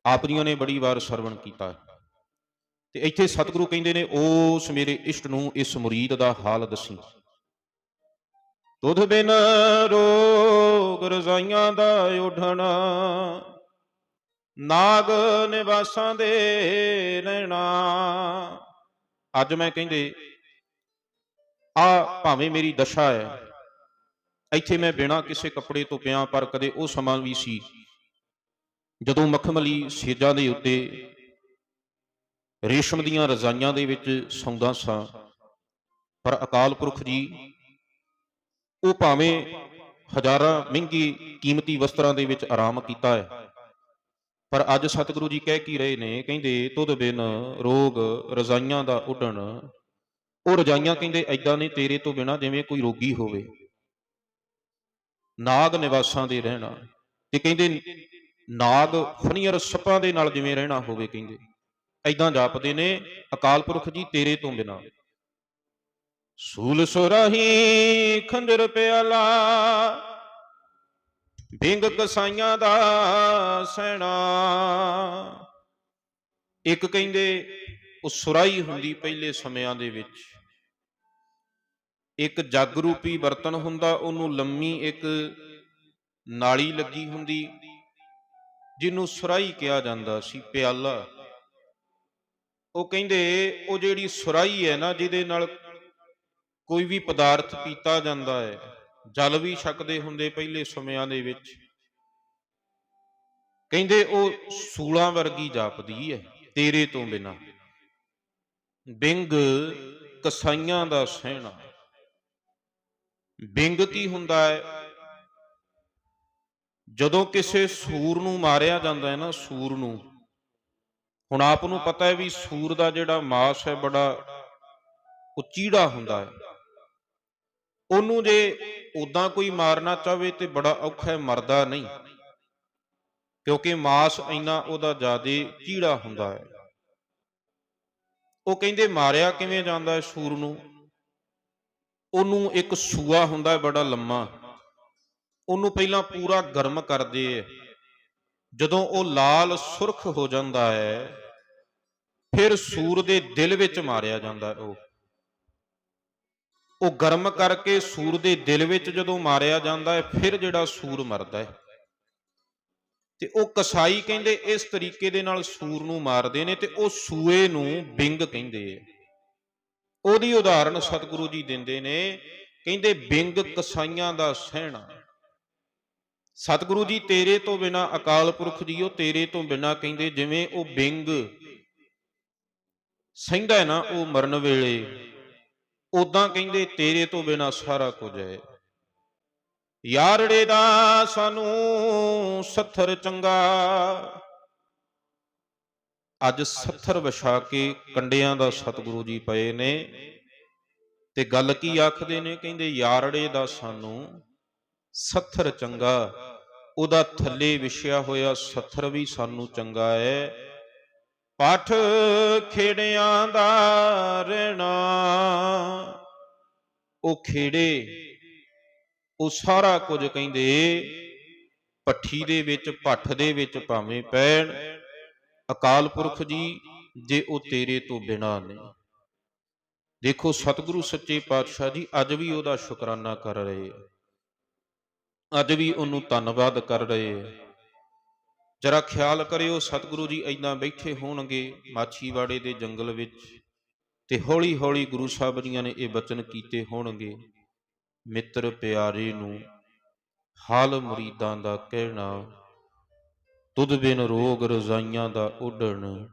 ਆਪਦੀਆਂ ਨੇ ਬੜੀ ਵਾਰ ਸਰਵਣ ਕੀਤਾ ਤੇ ਇੱਥੇ ਸਤਿਗੁਰੂ ਕਹਿੰਦੇ ਨੇ, ਉਸ ਮੇਰੇ ਇਸ਼ਟ ਨੂੰ, ਇਸ ਮੁਰੀਦ ਦਾ ਹਾਲ ਦੱਸੀ। ਤੁਧ ਬਿਨ ਰੋਗ ਰਜ਼ਾਈਆਂ ਦਾ ਉਠਣਾ। ਨਾਗ ਨਿਵਾਸਾਂ ਦੇ ਰਹਿਣਾ। ਅੱਜ ਮੈਂ ਕਹਿੰਦੇ, ਆ ਭਾਵੇਂ ਮੇਰੀ ਦਸ਼ਾ ਹੈ, ਇੱਥੇ ਮੈਂ ਬਿਨਾ ਕਿਸੇ ਕੱਪੜੇ ਤੋਂ ਪਿਆ, ਪਰ ਕਦੇ ਉਹ ਸਮਾਂ ਵੀ ਸੀ ਜਦੋਂ ਮਖਮਲੀ ਸੇਜਾਂ ਦੇ ਉੱਤੇ ਰੇਸ਼ਮ ਦੀਆਂ ਰਜ਼ਾਈਆਂ ਦੇ ਵਿੱਚ ਸੌਂਦਾ ਸਾਂ। ਪਰ ਅਕਾਲ ਪੁਰਖ ਜੀ ਉਹ ਭਾਵੇਂ ਹਜ਼ਾਰਾਂ ਮਹਿੰਗੀ ਕੀਮਤੀ ਵਸਤਰਾਂ ਦੇ ਵਿੱਚ ਆਰਾਮ ਕੀਤਾ ਹੈ। ਪਰ ਅੱਜ ਸਤਿਗੁਰੂ ਜੀ ਕਹਿ ਕੀ ਰਹੇ ਨੇ, ਕਹਿੰਦੇ, ਤੁਧ ਬਿਨ ਰੋਗ ਰਜ਼ਾਈਆਂ ਦਾ ਉੱਡਣ। ਉਹ ਰਜ਼ਾਈਆਂ ਕਹਿੰਦੇ ਐਦਾਂ ਨੇ ਤੇਰੇ ਤੋਂ ਬਿਨਾ ਜਿਵੇਂ ਕੋਈ ਰੋਗੀ ਹੋਵੇ। ਨਾਗ ਨਿਵਾਸਾਂ ਦੇ ਰਹਿਣਾ। ਤੇ ਕਹਿੰਦੇ, ਨਾਗ ਫਨੀਅਰ ਸੱਪਾਂ ਦੇ ਨਾਲ ਜਿਵੇਂ ਰਹਿਣਾ ਹੋਵੇ, ਕਹਿੰਦੇ। ਐਦਾਂ ਜਾਪਦੇ ਨੇ, ਅਕਾਲ ਪੁਰਖ ਜੀ, ਤੇਰੇ ਤੋਂ ਬਿਨਾ। ਸੂਲ ਸੁਰਾਹੀ ਖੰਜਰ ਪਿਆਲਾ ਬਿੰਗ ਕਸਾਈਆਂ ਦਾ ਸੈਣਾ। ਇੱਕ ਕਹਿੰਦੇ, ਉਹ ਸੁਰਾਈ ਹੁੰਦੀ ਪਹਿਲੇ ਸਮਿਆਂ ਦੇ ਵਿੱਚ। ਇੱਕ ਜਗ ਰੂਪੀ ਬਰਤਨ ਹੁੰਦਾ, ਉਹਨੂੰ ਲੰਮੀ ਇੱਕ ਨਾਲੀ ਲੱਗੀ ਹੁੰਦੀ, ਜਿਹਨੂੰ ਸੁਰਾਈ ਕਿਹਾ ਜਾਂਦਾ ਸੀ, ਪਿਆਲਾ। ਉਹ ਕਹਿੰਦੇ, ਉਹ ਜਿਹੜੀ ਸੁਰਾਈ ਹੈ ਨਾ, ਜਿਹਦੇ ਨਾਲ ਕੋਈ ਵੀ ਪਦਾਰਥ ਪੀਤਾ ਜਾਂਦਾ ਹੈ, ਜਲ ਵੀ ਛਕਦੇ ਹੁੰਦੇ ਪਹਿਲੇ ਸਮਿਆਂ ਦੇ ਵਿੱਚ। ਕਹਿੰਦੇ ਉਹ ਸੂਲਾਂ ਵਰਗੀ ਜਾਪਦੀ ਹੈ, ਤੇਰੇ ਤੋਂ ਬਿਨਾ। ਬਿੰਗ ਕਸਾਈਆਂ ਦਾ ਸਹਿਣਾ। ਬਿੰਗ ਕੀ ਹੁੰਦਾ ਹੈ? ਜਦੋਂ ਕਿਸੇ ਸੂਰ ਨੂੰ ਮਾਰਿਆ ਜਾਂਦਾ ਹੈ ਨਾ, ਸੂਰ ਨੂੰ। ਹੁਣ ਆਪ ਨੂੰ ਪਤਾ ਹੈ ਵੀ ਸੂਰ ਦਾ ਜਿਹੜਾ ਮਾਸ ਹੈ, ਬੜਾ ਉਹ ਚੀੜਾ ਹੁੰਦਾ ਹੈ। ਉਹਨੂੰ ਜੇ ਉਦਾਂ ਕੋਈ ਮਾਰਨਾ ਚਾਹਵੇ ਤੇ ਬੜਾ ਔਖਾ ਹੈ, ਮਰਦਾ ਨਹੀਂ। ਕਿਉਂਕਿ ਮਾਸ ਇੰਨਾ ਉਹਦਾ ਜ਼ਿਆਦੇ ਚੀੜਾ ਹੁੰਦਾ ਹੈ। ਉਹ ਕਹਿੰਦੇ, ਮਾਰਿਆ ਕਿਵੇਂ ਜਾਂਦਾ ਹੈ ਸੂਰ ਨੂੰ? ਉਹਨੂੰ ਇੱਕ ਸੂਆ ਹੁੰਦਾ ਹੈ, ਬੜਾ ਲੰਮਾ। ਉਹਨੂੰ ਪਹਿਲਾਂ ਪੂਰਾ ਗਰਮ ਕਰਦੇ ਹੈ। ਜਦੋਂ ਉਹ ਲਾਲ ਸੁਰਖ ਹੋ ਜਾਂਦਾ ਹੈ, ਫਿਰ ਸੂਰ ਦੇ ਦਿਲ ਵਿੱਚ ਮਾਰਿਆ ਜਾਂਦਾ ਹੈ ਉਹ। ਉਹ ਗਰਮ ਕਰਕੇ ਸੂਰ ਦੇ ਦਿਲ ਵਿੱਚ ਜਦੋਂ ਮਾਰਿਆ ਜਾਂਦਾ ਹੈ, ਫਿਰ ਜਿਹੜਾ ਸੂਰ ਮਰਦਾ ਹੈ। ਤੇ ਉਹ ਕਸਾਈ ਕਹਿੰਦੇ ਇਸ ਤਰੀਕੇ ਦੇ ਨਾਲ ਸੂਰ ਨੂੰ ਮਾਰਦੇ ਨੇ ਤੇ ਉਹ ਸੂਏ ਨੂੰ ਬਿੰਗ ਕਹਿੰਦੇ ਆ ਉਹਦੀ ਉਦਾਹਰਣ ਸਤਿਗੁਰੂ ਜੀ ਦਿੰਦੇ ਨੇ, ਕਹਿੰਦੇ ਬਿੰਗ ਕਸਾਈਆਂ ਦਾ ਸਹਿਣਾ। ਸਤਿਗੁਰੂ ਜੀ ਤੇਰੇ ਤੋਂ ਬਿਨਾ ਅਕਾਲ ਪੁਰਖ ਜੀਓ, ਤੇਰੇ ਤੋਂ ਬਿਨਾ ਕਹਿੰਦੇ ਜਿਵੇਂ ਉਹ ਬਿੰਗ ਸਹਿੰਦਾ ਹੈ ਨਾ, ਉਹ ਮਰਨ ਵੇਲੇ। ਉਦਾਂ ਕਹਿੰਦੇ, ਤੇਰੇ ਤੋਂ ਬਿਨਾ ਸਾਰਾ ਕੁਝ ਹੈ। ਯਾਰੜੇ ਦਾ ਸਾਨੂੰ ਸੱਥਰ ਚੰਗਾ। ਅੱਜ ਸੱਥਰ ਵਿਛਾ ਕੇ ਕੰਡਿਆਂ ਦਾ ਸਤਿਗੁਰੂ ਜੀ ਪਏ ਨੇ। ਤੇ ਗੱਲ ਕੀ ਆਖਦੇ ਨੇ? ਕਹਿੰਦੇ, ਯਾਰੜੇ ਦਾ ਸਾਨੂੰ ਸੱਥਰ ਚੰਗਾ। ਉਹਦਾ ਥੱਲੇ ਵਿਛਿਆ ਹੋਇਆ ਸੱਥਰ ਵੀ ਸਾਨੂੰ ਚੰਗਾ ਹੈ। ਪੱਠ ਖੇੜਿਆਂ ਦਾ ਰਹਿਣਾ ਉਹ ਖੇੜੇ, ਉਹ ਸਾਰਾ ਕੁਝ ਕਹਿੰਦੇ, ਪੱਠੀ ਦੇ ਵਿੱਚ, ਪੱਠ ਦੇ ਵਿੱਚ ਭਾਵੇਂ ਪੈਣ। ਅਕਾਲ ਪੁਰਖ ਜੀ, ਜੇ ਉਹ ਤੇਰੇ ਤੋਂ ਬਿਨਾ ਨੇ ਦੇਖੋ, ਸਤਿਗੁਰੂ ਸੱਚੇ ਪਾਤਸ਼ਾਹ ਜੀ, ਅੱਜ ਵੀ ਉਹਦਾ ਸ਼ੁਕਰਾਨਾ ਕਰ ਰਹੇ ਆ। ਅੱਜ ਵੀ ਉਹਨੂੰ ਧੰਨਵਾਦ ਕਰ ਰਹੇ ਆ। ਜਰਾ ਖਿਆਲ ਕਰਿਓ, ਸਤਿਗੁਰੂ ਜੀ ਐਦਾਂ ਬੈਠੇ ਹੋਣਗੇ ਮਾਛੀਵਾੜੇ ਦੇ ਜੰਗਲ ਵਿੱਚ ਤੇ ਹੌਲੀ ਹੌਲੀ ਗੁਰੂ ਸਾਹਿਬ ਜੀਆਂ ਨੇ ਇਹ ਬਚਨ ਕੀਤੇ ਹੋਣਗੇ। ਮਿੱਤਰ ਪਿਆਰੇ ਨੂੰ ਹਾਲ ਮੁਰੀਦਾਂ ਦਾ ਕਹਿਣਾ, ਤੁਧ ਬਿਨ ਰੋਗ ਰਜ਼ਾਈਆਂ ਦਾ ਉੱਡਣ,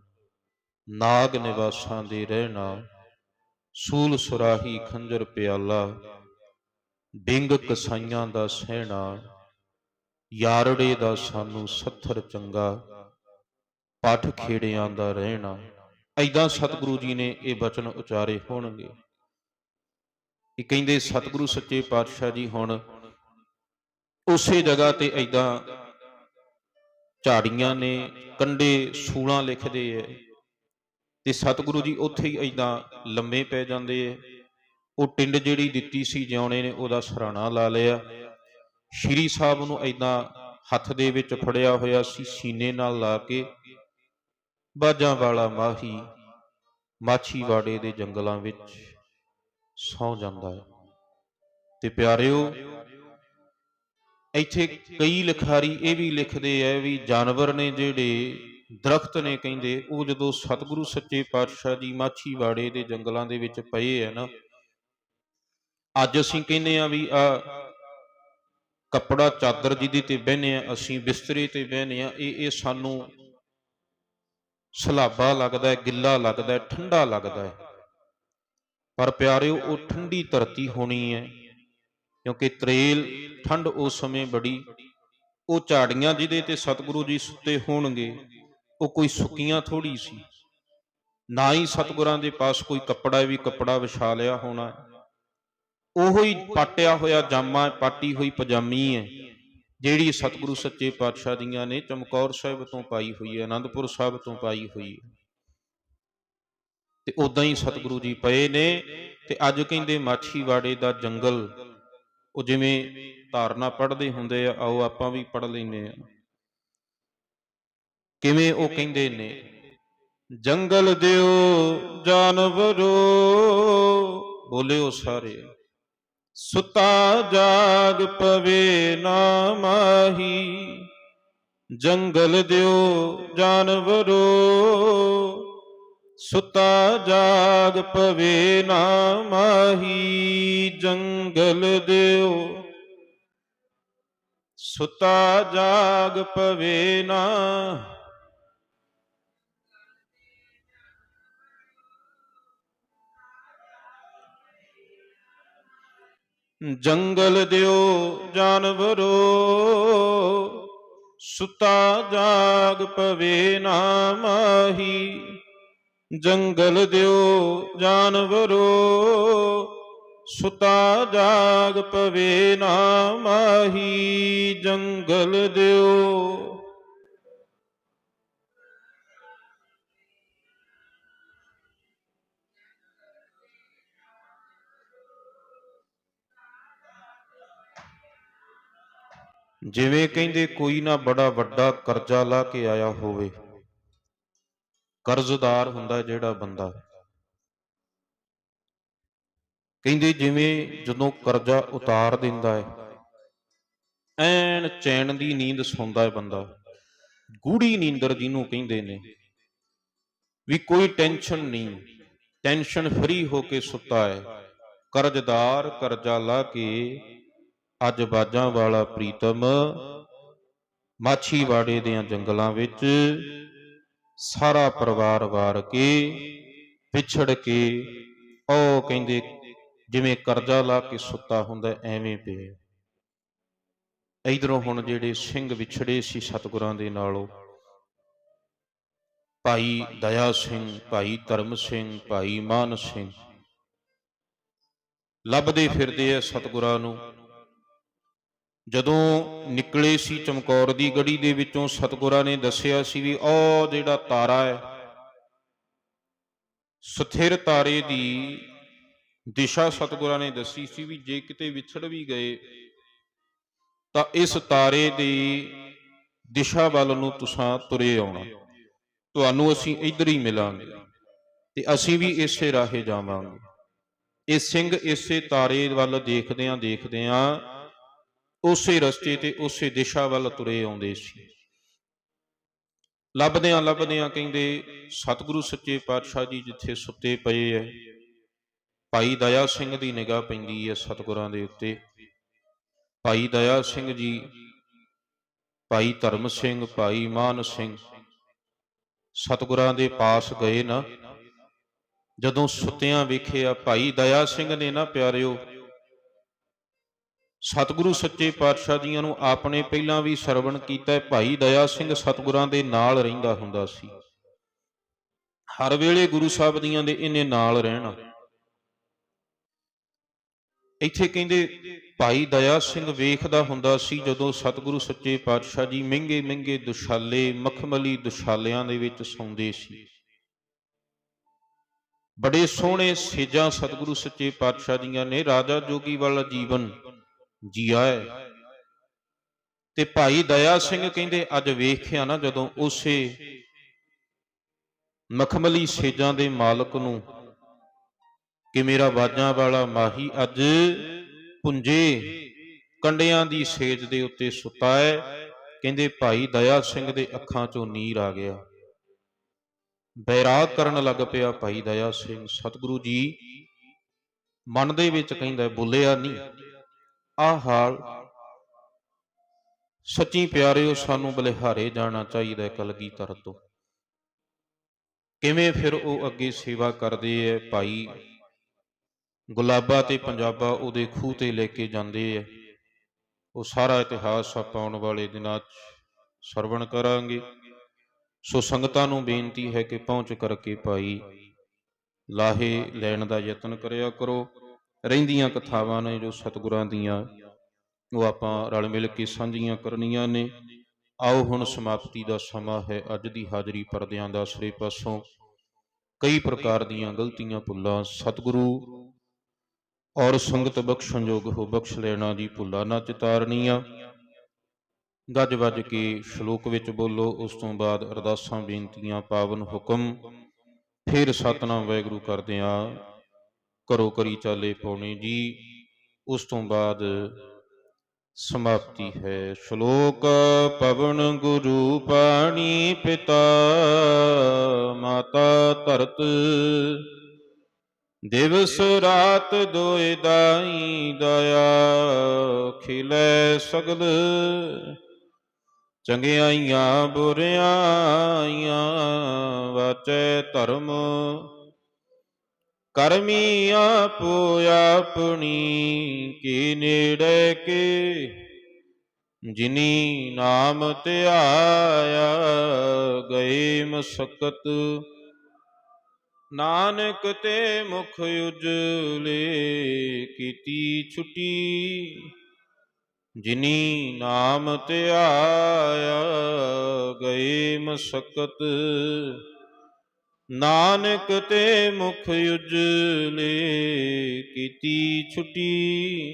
ਨਾਗ ਨਿਵਾਸਾਂ ਦੇ ਰਹਿਣਾ, ਸੂਲ ਸੁਰਾਹੀ ਖੰਜਰ ਪਿਆਲਾ ਬਿੰਗ ਕਸਾਈਆਂ ਦਾ ਸਹਿਣਾ। ਯਾਰੜੇ ਦਾ ਸਾਨੂੰ ਸੱਥਰ ਚੰਗਾ, ਪੱਠ ਖੇੜਿਆਂ ਦਾ ਰਹਿਣਾ। ਐਦਾਂ ਸਤਿਗੁਰੂ ਜੀ ਨੇ ਇਹ ਬਚਨ ਉਚਾਰੇ ਹੋਣਗੇ। ਇਹ ਕਹਿੰਦੇ, ਸਤਿਗੁਰੂ ਸੱਚੇ ਪਾਤਸ਼ਾਹ ਜੀ ਹੁਣ ਉਸੇ ਜਗ੍ਹਾ ਤੇ ਐਦਾਂ ਝਾੜੀਆਂ ਨੇ ਕੰਡੇ ਸੂਲਾਂ ਲਿਖਦੇ ਐ ਤੇ ਸਤਿਗੁਰੂ ਜੀ ਉੱਥੇ ਹੀ ਐਦਾਂ ਲੰਮੇ ਪੈ ਜਾਂਦੇ ਐ। ਉਹ ਟਿੰਡ ਜਿਹੜੀ ਦਿੱਤੀ ਸੀ, ਜਿਉਣੇ ਨੇ ਉਹਦਾ ਸਰਾਣਾ ਲਾ ਲਿਆ। ਸ਼੍ਰੀ ਸਾਹਿਬ ਨੂੰ ਐਦਾਂ ਹੱਥ ਦੇ ਵਿੱਚ ਫੜਿਆ ਹੋਇਆ ਸੀ, ਸੀਨੇ ਨਾਲ ਲਾ ਕੇ। ਬਾਜਾਂ ਵਾਲਾ ਮਾਹੀ ਮਾਛੀਵਾੜੇ ਦੇ ਜੰਗਲਾਂ ਵਿੱਚ ਸੌ ਜਾਂਦਾ ਹੈ। ਤੇ ਪਿਆਰਿਓ, ਇੱਥੇ ਕਈ ਲਿਖਾਰੀ ਇਹ ਵੀ ਲਿਖਦੇ ਐ ਵੀ ਜਾਨਵਰ ਨੇ ਜਿਹੜੇ ਦਰਖਤ ਨੇ ਕਹਿੰਦੇ, ਉਹ ਜਦੋਂ ਸਤਿਗੁਰੂ ਸੱਚੇ ਪਾਤਸ਼ਾਹ ਜੀ ਮਾਛੀਵਾੜੇ ਦੇ ਜੰਗਲਾਂ ਦੇ ਵਿੱਚ ਪਏ ਐ ਨਾ, ਅੱਜ ਅਸੀਂ ਕਹਿੰਦੇ ਆ ਵੀ ਆ ਕੱਪੜਾ ਚਾਦਰ ਜਿਹਦੇ ਤੇ ਬਹਿਨੇ ਆ ਅਸੀਂ ਬਿਸਤਰੇ ਤੇ ਬਹਿਨੇ ਆ ਇਹ ਇਹ ਸਾਨੂੰ ਸਲਾਬਾ ਲੱਗਦਾ ਹੈ, ਗਿੱਲਾ ਲੱਗਦਾ ਹੈ, ਠੰਡਾ ਲੱਗਦਾ ਹੈ। ਪਰ ਪਿਆਰਿਓ, ਉਹ ਠੰਡੀ ਧਰਤੀ ਹੋਣੀ ਹੈ, ਕਿਉਂਕਿ ਤਰੇਲ ਠੰਡ ਉਸ ਸਮੇਂ ਬੜੀ, ਉਹ ਝਾੜੀਆਂ ਜਿਹਦੇ ਤੇ ਸਤਿਗੁਰੂ ਜੀ ਸੁੱਤੇ ਹੋਣਗੇ, ਉਹ ਕੋਈ ਸੁੱਕੀਆਂ ਥੋੜੀ ਸੀ। ਨਾ ਹੀ ਸਤਿਗੁਰਾਂ ਦੇ ਪਾਸ ਕੋਈ ਕੱਪੜਾ ਵੀ ਕੱਪੜਾ ਵਿਛਾ ਲਿਆ ਹੋਣਾ। ਉਹੋ ਹੀ ਪਾਟਿਆ ਹੋਇਆ ਜਾਮਾ, ਪਾਟੀ ਹੋਈ ਪਜਾਮੀ ਹੈ, ਜਿਹੜੀ ਸਤਿਗੁਰੂ ਸੱਚੇ ਪਾਤਸ਼ਾਹ ਦੀਆਂ ਨੇ ਚਮਕੌਰ ਸਾਹਿਬ ਤੋਂ ਪਾਈ ਹੋਈ ਹੈ ਆਨੰਦਪੁਰ ਸਾਹਿਬ ਤੋਂ ਪਾਈ ਹੋਈ ਹੈ। ਤੇ ਉਦਾਂ ਹੀ ਸਤਿਗੁਰੂ ਜੀ ਪਏ ਨੇ, ਤੇ ਅੱਜ ਕਹਿੰਦੇ ਮਾਛੀਵਾੜੇ ਦਾ ਜੰਗਲ, ਉਹ ਜਿਵੇਂ ਧਾਰਨਾ ਪੜ੍ਹਦੇ ਹੁੰਦੇ ਆ, ਆਓ ਆਪਾਂ ਵੀ ਪੜ੍ਹ ਲੈਨੇ ਆ। ਕਿਵੇਂ ਉਹ ਕਹਿੰਦੇ ਨੇ, ਜੰਗਲ ਦਿਓ, ਜਾਨਵਰੋ, ਬੋਲਿਓ ਸਾਰੇ। ਸੁਤਾ ਜਾਗ ਪਵੇ ਨਾ ਮਾਹੀ, ਜੰਗਲ ਦਿਓ ਜਾਨਵਰੋ। ਸੁਤਾ ਜਾਗ ਪਵੇ ਨਾ ਮਾਹੀ, ਜੰਗਲ ਦਿਓ। ਸੁਤਾ ਜਾਗ ਪਵੇ ਨਾ ਜੰਗਲ ਦਿਓ ਜਾਨਵਰੋ, ਸੁਤਾ ਜਾਗ ਪਵੇ ਨਾ ਮਾਹੀ। ਜੰਗਲ ਦਿਓ ਜਾਨਵਰੋ, ਸੁਤਾ ਜਾਗ ਪਵੇ ਨਾ ਮਾਹੀ। ਜੰਗਲ ਦਿਓ ਜਿਵੇਂ ਕਹਿੰਦੇ ਕੋਈ ਨਾ ਬੜਾ ਵੱਡਾ ਕਰਜ਼ਾ ਲਾ ਕੇ ਆਇਆ ਹੋਵੇ। ਕਰਜ਼ਦਾਰ ਹੁੰਦਾ ਜਿਹੜਾ ਬੰਦਾ। ਕਹਿੰਦੇ ਜਿਵੇਂ ਜਦੋਂ ਕਰਜ਼ਾ ਉਤਾਰ ਦਿੰਦਾ ਹੈ ਐਨ ਚੈਨ ਦੀ ਨੀਂਦ ਸੌਂਦਾ ਹੈ ਬੰਦਾ। ਗੂੜੀ ਨੀਂਦਰ ਜਿਹਨੂੰ ਕਹਿੰਦੇ ਨੇ, ਵੀ ਕੋਈ ਟੈਨਸ਼ਨ ਨਹੀਂ, ਟੈਨਸ਼ਨ ਫਰੀ ਹੋ ਕੇ ਸੁੱਤਾ ਹੈ ਕਰਜ਼ਦਾਰ ਕਰਜ਼ਾ ਲਾ ਕੇ ਅੱਜ ਬਾਜਾਂ ਵਾਲਾ ਪ੍ਰੀਤਮ ਮਾਛੀਵਾੜੇ ਦੇ ਜੰਗਲਾਂ ਵਿੱਚ ਸਾਰਾ ਪਰਿਵਾਰ ਵਾਰ ਕੇ ਵਿਛੜ ਕੇ, ਉਹ ਕਹਿੰਦੇ, ਜਿਵੇਂ ਕਰਜ਼ਾ ਲਾ ਕੇ ਸੁੱਤਾ ਹੁੰਦਾ, ਐਵੇਂ ਪਏ ਇਧਰੋਂ ਹੁਣ ਜਿਹੜੇ ਸਿੰਘ ਵਿਛੜੇ ਸੀ ਸਤਿਗੁਰਾਂ ਦੇ ਨਾਲੋਂ, ਭਾਈ ਦਇਆ ਸਿੰਘ, ਭਾਈ ਧਰਮ ਸਿੰਘ, ਭਾਈ ਮਾਨ ਸਿੰਘ, ਲੱਭਦੇ ਫਿਰਦੇ ਐ ਸਤਿਗੁਰਾਂ ਨੂੰ। ਜਦੋਂ ਨਿਕਲੇ ਸੀ ਚਮਕੌਰ ਦੀ ਗੜੀ ਦੇ ਵਿੱਚੋਂ, ਸਤਿਗੁਰਾਂ ਨੇ ਦੱਸਿਆ ਸੀ ਵੀ ਉਹ ਜਿਹੜਾ ਤਾਰਾ ਹੈ, ਸਥਿਰ ਤਾਰੇ ਦੀ ਦਿਸ਼ਾ ਸਤਿਗੁਰਾਂ ਨੇ ਦੱਸੀ ਸੀ ਵੀ ਜੇ ਕਿਤੇ ਵਿਛੜ ਵੀ ਗਏ, ਤਾਂ ਇਸ ਤਾਰੇ ਦੀ ਦਿਸ਼ਾ ਵੱਲ ਨੂੰ ਤੁਸੀਂ ਤੁਰੇ ਆਉਣਾ। ਤੁਹਾਨੂੰ ਅਸੀਂ ਇੱਧਰ ਹੀ ਮਿਲਾਂਗੇ ਤੇ ਅਸੀਂ ਵੀ ਇਸੇ ਰਾਹੇ ਜਾਵਾਂਗੇ। ਇਹ ਸਿੰਘ ਇਸੇ ਤਾਰੇ ਵੱਲ ਦੇਖਦਿਆਂ ਦੇਖਦਿਆਂ ਉਸੇ ਰਸਤੇ ਤੇ ਉਸੇ ਦਿਸ਼ਾ ਵੱਲ ਤੁਰੇ ਆਉਂਦੇ ਸੀ। ਲੱਭਦਿਆਂ ਲੱਭਦਿਆਂ ਕਹਿੰਦੇ, ਸਤਿਗੁਰੂ ਸੱਚੇ ਪਾਤਸ਼ਾਹ ਜੀ ਜਿੱਥੇ ਸੁੱਤੇ ਪਏ ਐ, ਭਾਈ ਦਇਆ ਸਿੰਘ ਦੀ ਨਿਗਾਹ ਪੈਂਦੀ ਹੈ ਸਤਿਗੁਰਾਂ ਦੇ ਉੱਤੇ। ਭਾਈ ਦਇਆ ਸਿੰਘ ਜੀ, ਭਾਈ ਧਰਮ ਸਿੰਘ, ਭਾਈ ਮਾਨ ਸਿੰਘ, ਸਤਿਗੁਰਾਂ ਦੇ ਪਾਸ ਗਏ ਨਾ। ਜਦੋਂ ਸੁੱਤਿਆਂ ਵੇਖਿਆ ਭਾਈ ਦਇਆ ਸਿੰਘ ਨੇ ਨਾ ਪਿਆਰਿਓ ਸਤਿਗੁਰੂ ਸੱਚੇ ਪਾਤਸ਼ਾਹ ਜੀਆਂ ਨੂੰ ਆਪਣੇ ਪਹਿਲਾਂ ਵੀ ਸਰਵਣ ਕੀਤਾ ਹੈ। ਭਾਈ ਦਇਆ ਸਿੰਘ ਸਤਿਗੁਰਾਂ ਦੇ ਨਾਲ ਰਹਿੰਦਾ ਹੁੰਦਾ ਸੀ। ਹਰ ਵੇਲੇ ਗੁਰੂ ਸਾਹਿਬ ਦੀਆਂ ਦੇ ਇਹਨੇ ਨਾਲ ਰਹਿਣਾ। ਇੱਥੇ ਕਹਿੰਦੇ, ਭਾਈ ਦਇਆ ਸਿੰਘ ਵੇਖਦਾ ਹੁੰਦਾ ਸੀ ਜਦੋਂ ਸਤਿਗੁਰੂ ਸੱਚੇ ਪਾਤਸ਼ਾਹ ਜੀ ਮਹਿੰਗੇ ਮਹਿੰਗੇ ਦੁਸ਼ਾਲੇ, ਮਖਮਲੀ ਦੁਸ਼ਾਲਿਆਂ ਦੇ ਵਿੱਚ ਸੌਂਦੇ ਸੀ। ਬੜੇ ਸੋਹਣੇ ਸੇਜਾਂ ਸਤਿਗੁਰੂ ਸੱਚੇ ਪਾਤਸ਼ਾਹ ਜੀਆਂ ਨੇ, ਰਾਜਾ ਜੋਗੀ ਵਾਲਾ ਜੀਵਨ ਜੀਆ ਹੈ। ਤੇ ਭਾਈ ਦਇਆ ਸਿੰਘ ਕਹਿੰਦੇ, ਅੱਜ ਵੇਖਿਆ ਨਾ ਜਦੋਂ ਉਸੇ ਮਖਮਲੀ ਸੇਜਾਂ ਦੇ ਮਾਲਕ ਨੂੰ ਕਿ ਮੇਰਾ ਬਾਜਾਂ ਵਾਲਾ ਮਾਹੀ ਅੱਜ ਪੁੰਜੇ ਕੰਡਿਆਂ ਦੀ ਸੇਜ ਦੇ ਉੱਤੇ ਸੁੱਤਾ ਹੈ। ਕਹਿੰਦੇ, ਭਾਈ ਦਇਆ ਸਿੰਘ ਦੇ ਅੱਖਾਂ 'ਚੋਂ ਨੀਰ ਆ ਗਿਆ। ਬੈਰਾਗ ਕਰਨ ਲੱਗ ਪਿਆ ਭਾਈ ਦਇਆ ਸਿੰਘ। ਸਤਿਗੁਰੂ ਜੀ ਮਨ ਦੇ ਵਿੱਚ ਕਹਿੰਦਾ, ਬੋਲਿਆ ਨਹੀਂ ਆਹ ਹਾਲ। ਸੱਚੀ ਪਿਆਰਿਓ, ਸਾਨੂੰ ਬਲਿਹਾਰੇ ਜਾਣਾ ਚਾਹੀਦਾ ਹੈ ਕਲਗੀਧਰ ਤੋਂ। ਕਿਵੇਂ ਫਿਰ ਉਹ ਅੱਗੇ ਸੇਵਾ ਕਰਦੇ ਐ ਭਾਈ? ਗੁਲਾਬਾ ਤੇ ਪੰਜਾਬਾ ਉਹਦੇ ਖੂਹ ਤੇ ਲੈ ਕੇ ਜਾਂਦੇ ਐ ਉਹ ਸਾਰਾ ਇਤਿਹਾਸ ਆਪਾਂ ਆਉਣ ਵਾਲੇ ਦਿਨਾਂ 'ਚ ਸਰਵਣ ਕਰਾਂਗੇ। ਸੋ ਸੰਗਤਾਂ ਨੂੰ ਬੇਨਤੀ ਹੈ ਕਿ ਪਹੁੰਚ ਕਰਕੇ ਭਾਈ, ਲਾਹੇ ਲੈਣ ਦਾ ਯਤਨ ਕਰਿਆ ਕਰੋ। ਰਹਿੰਦੀਆਂ ਕਥਾਵਾਂ ਨੇ, ਜੋ ਸਤਿਗੁਰਾਂ ਦੀਆਂ, ਉਹ ਆਪਾਂ ਰਲ ਮਿਲ ਕੇ ਸਾਂਝੀਆਂ ਕਰਨੀਆਂ ਨੇ। ਆਓ ਹੁਣ ਸਮਾਪਤੀ ਦਾ ਸਮਾਂ ਹੈ, ਅੱਜ ਦੀ ਹਾਜ਼ਰੀ ਪਰਦਿਆਂ ਦਾ ਸਰੇ ਪਾਸੋਂ। ਕਈ ਪ੍ਰਕਾਰ ਦੀਆਂ ਗਲਤੀਆਂ ਭੁੱਲਾਂ, ਸਤਿਗੁਰੂ ਔਰ ਸੰਗਤ ਬਖਸ਼ਣਯੋਗ ਹੋ ਬਖਸ਼ ਲੈਣਾ ਜੀ ਭੁੱਲਾਂ ਨਾ ਚਿਤਾਰਨੀਆਂ। ਗੱਜ ਵੱਜ ਕੇ ਸ਼ਲੋਕ ਵਿੱਚ ਬੋਲੋ, ਉਸ ਤੋਂ ਬਾਅਦ ਅਰਦਾਸਾਂ, ਬੇਨਤੀਆਂ, ਪਾਵਨ ਹੁਕਮ। ਫਿਰ ਸਤਨਾਮ ਵਾਹਿਗੁਰੂ ਕਰਦਿਆਂ ਕਰੋ ਕਰੀ ਚਾਲੇ ਪਾਉਣੇ ਜੀ। ਉਸ ਤੋਂ ਬਾਅਦ ਸਮਾਪਤੀ ਹੈ। ਸ਼ਲੋਕ ਪਵਨ ਗੁਰੂ ਪਾਣੀ ਪਿਤਾ, ਮਾਤਾ ਧਰਤ। ਦਿਵਸ ਰਾਤ ਦੋਇ ਦਾਈ ਦਇਆ ਖਿਲੇ ਸਗਲ। ਚੰਗਿਆਈਆਂ ਬੁਰਿਆਈਆਂ ਵਾਚੈ ਧਰਮ। ਕਰਮੀ ਆਪੋ ਆਪਣੀ ਕੀ ਨੇੜੇ ਕੇ? ਜਿਨੀ ਨਾਮ ਧਿਆਇਆ ਗਏ ਮਸਕਤ। ਨਾਨਕ ਤੇ ਮੁਖ ਉਜਲੇ ਕੀਤੀ ਛੁਟੀ। ਜਿਨੀ ਨਾਮ ਧਿਆਇਆ ਗਏ ਮਸਕਤ। ਨਾਨਕ ਤੇ ਮੁਖ ਉਜਲੇ ਕੀਤੀ ਛੁਟੀ।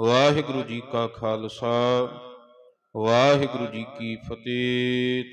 ਵਾਹਿਗੁਰੂ ਜੀ ਕਾ ਖਾਲਸਾ ਵਾਹਿਗੁਰੂ ਜੀ ਕੀ ਫਤਿਹ।